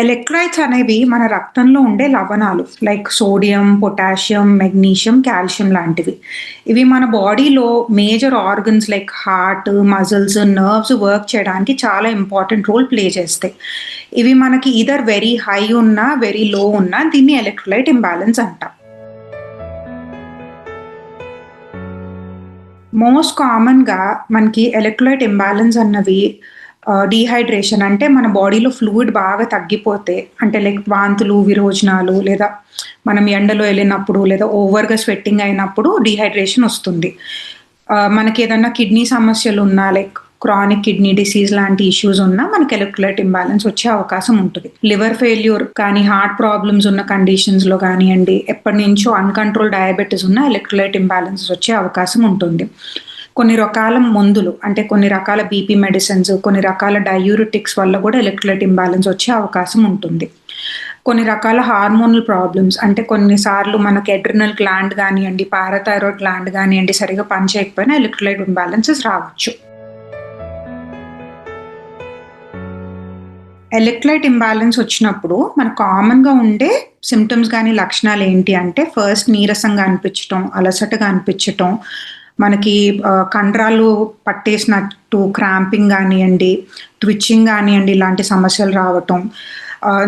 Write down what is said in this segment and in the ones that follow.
Electrolytes అనేవి మన రక్తంలో ఉండే లవణాలు. Like sodium, potassium, magnesium, calcium లాంటివి. ఇవి మన బాడీలో major organs like heart, muscles, nerves work చేయడానికి చాలా ఇంపార్టెంట్ రోల్ ప్లే చేస్తాయి. ఇవి మనకి ఇదర్ వెరీ హై ఉన్నా, వెరీ లో ఉన్నా దీన్ని ఎలక్ట్రోలైట్ ఇంబ్యాలెన్స్ అంటాం. మోస్ట్ కామన్‌గా మనకి ఎలక్ట్రోలైట్ ఇంబ్యాలెన్స్ అన్నవి డీహైడ్రేషన్ అంటే మన బాడీలో ఫ్లూయిడ్ బాగా తగ్గిపోతే అంటే లైక్ వాంతులు, విరోచనాలు లేదా మనం ఎండలో వెళ్ళినప్పుడు లేదా ఓవర్‌గా స్వెట్టింగ్ అయినప్పుడు డీహైడ్రేషన్ వస్తుంది మనకి ఏదన్నా కిడ్నీ సమస్యలు ఉన్నా లైక్ క్రానిక్ కిడ్నీ డిసీజ్ లాంటి ఇష్యూస్ ఉన్నా మనకి ఎలక్ట్రోలైట్ ఇంబ్యాలెన్స్ వచ్చే అవకాశం ఉంటుంది లివర్ ఫెయిల్యూర్ కానీ, హార్ట్ ప్రాబ్లమ్స్ ఉన్న కండిషన్స్‌లో ఎప్పటి ఎప్పటినుంచో అన్‌కంట్రోల్ డయాబెటిస్ ఉన్న ఎలక్ట్రోలైట్ ఇంబ్యాలెన్సెస్ వచ్చే అవకాశం ఉంటుంది. కొన్ని రకాల మందులు అంటే కొన్ని రకాల బీపీ మెడిసిన్స్, కొన్ని రకాల డయూరిటిక్స్ వల్ల కూడా ఎలక్ట్రోలైట్ ఇంబాలెన్స్ వచ్చే అవకాశం ఉంటుంది. కొన్ని రకాల హార్మోనల్ ప్రాబ్లమ్స్ అంటే కొన్నిసార్లు మనకు ఎడ్రినల్ గ్లాండ్ కానివ్వండి పారాథైరాయిడ్ గ్లాండ్ కానివ్వండి సరిగ్గా పనిచేయకపోయినా ఎలక్ట్రోలైట్ ఇంబ్యాలెన్సెస్ రావచ్చు. ఎలక్ట్రోలైట్ ఇంబ్యాలెన్స్ వచ్చినప్పుడు మనకు కామన్‌గా ఉండే సింటమ్స్ కానీ లక్షణాలు ఏంటి అంటే ఫస్ట్ నీరసంగా అనిపించటం, అలసటగా అనిపించటం, మనకి కండరాలు పట్టేసినట్టు క్రాంపింగ్ కానివ్వండి ట్విచ్చింగ్ కానివ్వండి ఇలాంటి సమస్యలు రావటం,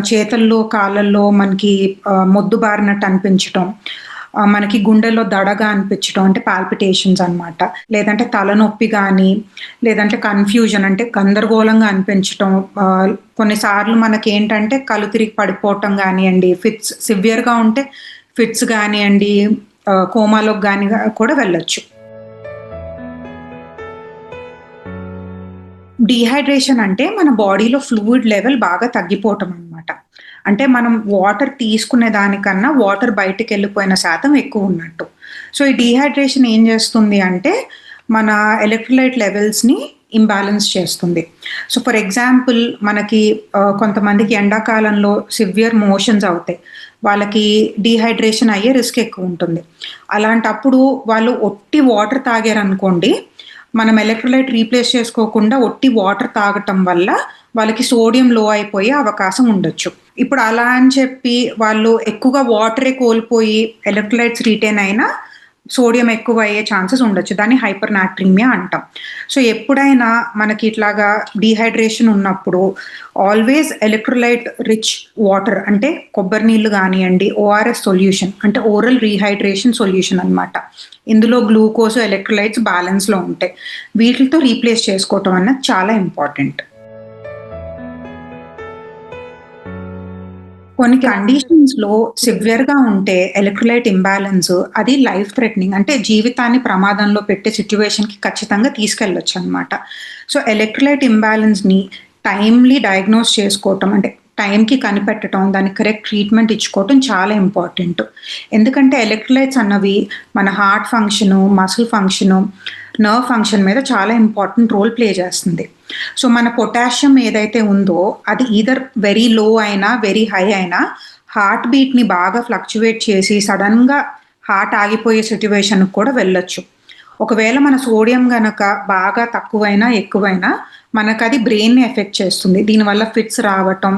చేతుల్లో, కాళ్ళల్లో మనకి మొద్దు మొద్దుబారినట్టు అనిపించటం, మనకి గుండెల్లో దడగా అనిపించటం అంటే పాల్పిటేషన్స్ అన్నమాట. లేదంటే తలనొప్పి కానీ లేదంటే కన్‌ఫ్యూజన్ అంటే గందరగోళంగా అనిపించటం, కొన్నిసార్లు మనకి ఏంటంటే కళ్ళు తిరిగి పడిపోవటం కానివ్వండి ఫిట్స్ సివియర్‌గా ఉంటే ఫిట్స్ కానివ్వండి కోమాలోకి కానీ కూడా వెళ్ళొచ్చు. డీహైడ్రేషన్ అంటే మన బాడీలో ఫ్లూయిడ్ లెవెల్ బాగా తగ్గిపోవటం అనమాట అంటే మనం వాటర్ తీసుకునే దానికన్నా వాటర్ బయటికెళ్ళిపోయిన శాతం ఎక్కువ ఉన్నట్టు సో, ఈ డీహైడ్రేషన్ ఏం చేస్తుంది అంటే మన ఎలక్ట్రోలైట్ లెవెల్స్‌ని ఇంబ్యాలెన్స్ చేస్తుంది. సో, ఫర్ ఎగ్జాంపుల్ మనకి కొంతమందికి ఎండాకాలంలో సివియర్ మోషన్స్ అవుతాయి. వాళ్ళకి డీహైడ్రేషన్ అయ్యే రిస్క్ ఎక్కువ ఉంటుంది అలాంటప్పుడు వాళ్ళు ఒట్టి వాటర్ తాగారనుకోండి, మనం ఎలక్ట్రోలైట్ రీప్లేస్ చేసుకోకుండా ఒట్టి వాటర్ తాగటం వల్ల వాళ్ళకి సోడియం లో అయిపోయే అవకాశం ఉండొచ్చు. ఇప్పుడు అలా అని చెప్పి వాళ్ళు ఎక్కువగా వాటరే కోల్పోయి ఎలక్ట్రోలైట్స్ రిటైన్ అయినా సోడియం ఎక్కువ అయ్యే ఛాన్సెస్ ఉండొచ్చు. దాన్ని హైపర్‌నాట్రీమియా అంటాం. సో, ఎప్పుడైనా మనకి ఇట్లాగా డీహైడ్రేషన్ ఉన్నప్పుడు ఆల్వేస్ ఎలక్ట్రోలైట్ రిచ్ వాటర్ అంటే కొబ్బరి నీళ్ళు కానివ్వండి ఓఆర్ఎస్ సొల్యూషన్ అంటే ఓరల్ రీహైడ్రేషన్ సొల్యూషన్ అనమాట ఇందులో గ్లూకోజ్, ఎలక్ట్రోలైట్స్ బ్యాలెన్స్‌లో ఉంటాయి. వీటితో రీప్లేస్ చేసుకోవటం అన్నది చాలా ఇంపార్టెంట్. కొన్ని కండిషన్స్‌లో సివియర్‌గా ఉంటే ఎలక్ట్రోలైట్ ఇంబాలెన్స్ అది లైఫ్ థ్రెటనింగ్ అంటే జీవితాన్ని ప్రమాదంలో పెట్టే సిట్యుయేషన్‌కి ఖచ్చితంగా తీసుకెళ్ళొచ్చన్నమాట. సో, ఎలక్ట్రోలైట్ ఇంబాలెన్స్‌ని టైమ్‌లీ డయాగ్నోస్ చేసుకోవటం అంటే టైంకి కనిపెట్టటం, దానికి కరెక్ట్ ట్రీట్మెంట్ ఇచ్చుకోవటం చాలా ఇంపార్టెంట్. ఎందుకంటే ఎలక్ట్రోలైట్స్ అన్నవి మన heart function, muscle function, nerve function మీద చాలా ఇంపార్టెంట్ రోల్ ప్లే చేస్తుంది. సో, మన పొటాషియం ఏదైతే ఉందో అది ఈదర్ వెరీ లో అయినా, వెరీ హై అయినా హార్ట్ బీట్‌ని బాగా ఫ్లక్చువేట్ చేసి సడన్గా హార్ట్ ఆగిపోయే సిచ్యువేషన్కి కూడా వెళ్ళొచ్చు. ఒకవేళ మన సోడియం గనక బాగా తక్కువైనా, ఎక్కువైనా మనకది బ్రెయిన్‌ని ఎఫెక్ట్ చేస్తుంది. దీనివల్ల ఫిట్స్ రావటం,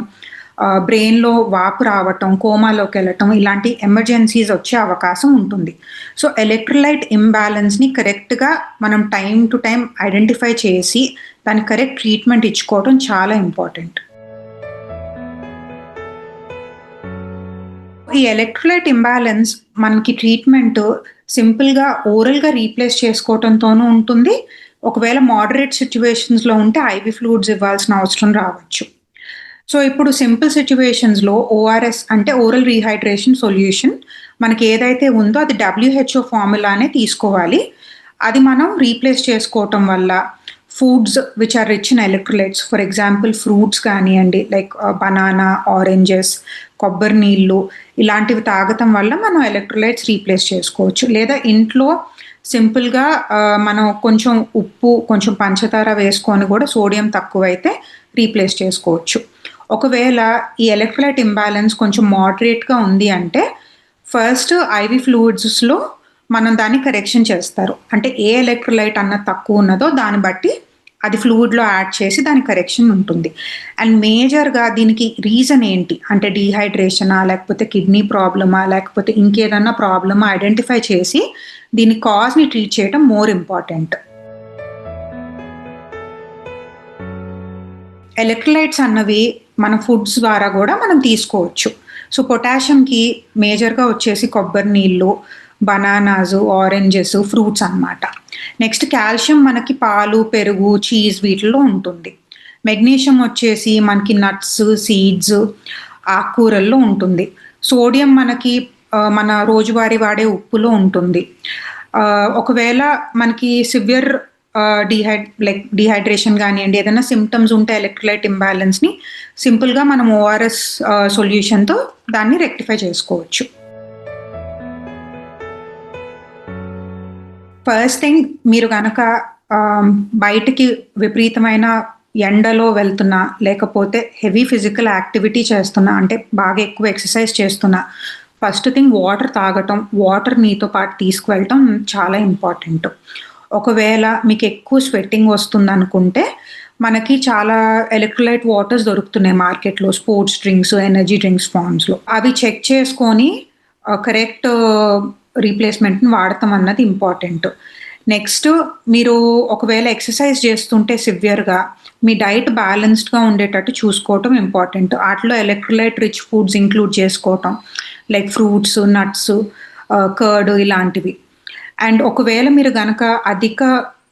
బ్రెయిన్‌లో వాపు రావటం, కోమాలోకి వెళ్ళటం ఇలాంటి ఎమర్జెన్సీస్ వచ్చే అవకాశం ఉంటుంది. సో, ఎలక్ట్రోలైట్ ఇంబ్యాలెన్స్ని కరెక్ట్‌గా మనం టైం టు టైం ఐడెంటిఫై చేసి దానికి కరెక్ట్ ట్రీట్మెంట్ ఇచ్చుకోవటం చాలా ఇంపార్టెంట్. ఈ ఎలక్ట్రోలైట్ ఇంబ్యాలెన్స్ మనకి ట్రీట్మెంట్ సింపుల్‌గా ఓరల్‌గా రీప్లేస్ చేసుకోవటంతోనూ ఉంటుంది. ఒకవేళ మోడరేట్ సిచ్యువేషన్స్లో ఉంటే ఐవీ ఫ్లూయిడ్స్ ఇవ్వాల్సిన అవసరం రావచ్చు. సో, ఇప్పుడు సింపుల్ సిచ్యువేషన్స్లో ఓఆర్ఎస్ అంటే ఓరల్ రీహైడ్రేషన్ సొల్యూషన్ మనకి ఏదైతే ఉందో అది డబ్ల్యూహెచ్ఓ ఫార్ములానే తీసుకోవాలి. అది మనం రీప్లేస్ చేసుకోవటం వల్ల foods which are rich in electrolytes for example fruits కానివ్వండి లైక్ బనానా, ఆరెంజెస్, కొబ్బరి నీళ్ళు ఇలాంటివి తాగటం వల్ల మనం ఎలక్ట్రోలైట్స్ రీప్లేస్ చేసుకోవచ్చు. లేదా ఇంట్లో సింపుల్‌గా uh, మనం కొంచెం ఉప్పు, కొంచెం పంచదార వేసుకొని కూడా సోడియం తక్కువైతే రీప్లేస్ చేసుకోవచ్చు. ఒకవేళ ఈ ఎలక్ట్రోలైట్ ఇంబ్యాలెన్స్ కొంచెం మోడరేట్‌గా ఉంది అంటే ఫస్ట్ ఐవి ఫ్లూయిడ్స్‌లో మనం దాన్ని కరెక్షన్ చేస్తారు. అంటే ఏ ఎలక్ట్రోలైట్ అన్న తక్కువ ఉన్నదో దాన్ని బట్టి అది ఫ్లూయిడ్‌లో యాడ్ చేసి దాని కరెక్షన్ ఉంటుంది. అండ్ మేజర్‌గా దీనికి రీజన్ ఏంటి? అంటే డీహైడ్రేషనా? లేకపోతే కిడ్నీ ప్రాబ్లమా? లేకపోతే ఇంకేదన్నా ప్రాబ్లమా? ఐడెంటిఫై చేసి దీని కాజ్‌ని ట్రీట్ చేయడం మోర్ ఇంపార్టెంట్. ఎలక్ట్రోలైట్స్ అన్నవి మన ఫుడ్స్ ద్వారా కూడా మనం తీసుకోవచ్చు. సో, పొటాషియంకి మేజర్‌గా వచ్చేసి కొబ్బరి నీళ్ళు, బనానాస్ ఆరెంజెస్, ఫ్రూట్స్ అనమాట. నెక్స్ట్ కాల్షియం మనకి పాలు, పెరుగు, చీజ్ వీటిల్లో ఉంటుంది. మెగ్నీషియం వచ్చేసి మనకి నట్స్, సీడ్స్, ఆకుకూరల్లో ఉంటుంది. సోడియం మనకి మన రోజువారీ వాడే ఉప్పులో ఉంటుంది. ఒకవేళ మనకి సివియర్ డీహైడ్ లైక్ డిహైడ్రేషన్ కానివ్వండి ఏదైనా సిమ్టమ్స్ ఉంటే ఎలక్ట్రోలైట్ ఇంబ్యాలెన్స్ని సింపుల్‌గా మనం ఓఆర్ఎస్ సొల్యూషన్‌తో దాన్ని రెక్టిఫై చేసుకోవచ్చు. ఫస్ట్ థింగ్ మీరు కనుక బయటికి విపరీతమైన ఎండలో వెళ్తున్నా, లేకపోతే హెవీ ఫిజికల్ యాక్టివిటీ చేస్తున్నా, అంటే బాగా ఎక్కువ ఎక్సర్సైజ్ చేస్తున్నా, ఫస్ట్ థింగ్ వాటర్ తాగటం, వాటర్ మీతో పాటు తీసుకువెళ్ళటం చాలా ఇంపార్టెంట్. ఒకవేళ మీకు ఎక్కువ స్వెట్టింగ్ వస్తుందనుకుంటే, మనకి చాలా ఎలక్ట్రోలైట్ వాటర్స్ దొరుకుతున్నాయి మార్కెట్‌లో. స్పోర్ట్స్ డ్రింక్స్, ఎనర్జీ డ్రింక్స్ ఫామ్స్లో అవి చెక్ చేసుకొని కరెక్ట్ రీప్లేస్‌మెంట్‌ని వాడతాం అన్నది ఇంపార్టెంట్. నెక్స్ట్ మీరు ఒకవేళ ఎక్సర్సైజ్ చేస్తుంటే సివియర్‌గా మీ డైట్ బ్యాలెన్స్డ్‌గా ఉండేటట్టు చూసుకోవటం ఇంపార్టెంట్. వాటిలో ఎలక్ట్రోలైట్ రిచ్ ఫుడ్స్ ఇంక్లూడ్ చేసుకోవటం. లైక్ ఫ్రూట్స్, నట్స్, కర్డ్ ఇలాంటివి. అండ్ ఒకవేళ మీరు గనక అధిక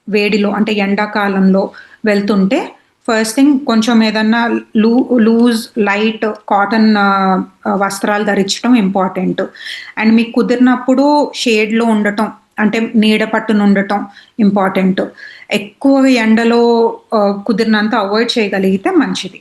వేడిలో అంటే ఎండాకాలంలో వెళ్తుంటే, ఫస్ట్ థింగ్ కొంచెం ఏదన్నా లూ లూజ్, లైట్ కాటన్ వస్త్రాలు ధరించడం ఇంపార్టెంట్. అండ్ మీకు కుదిరినప్పుడు షేడ్‌లో ఉండటం, అంటే నీడ పట్టున ఉండటం ఇంపార్టెంట్. ఎక్కువ ఎండలో కుదిరినంత అవాయిడ్ చేయగలిగితే మంచిది.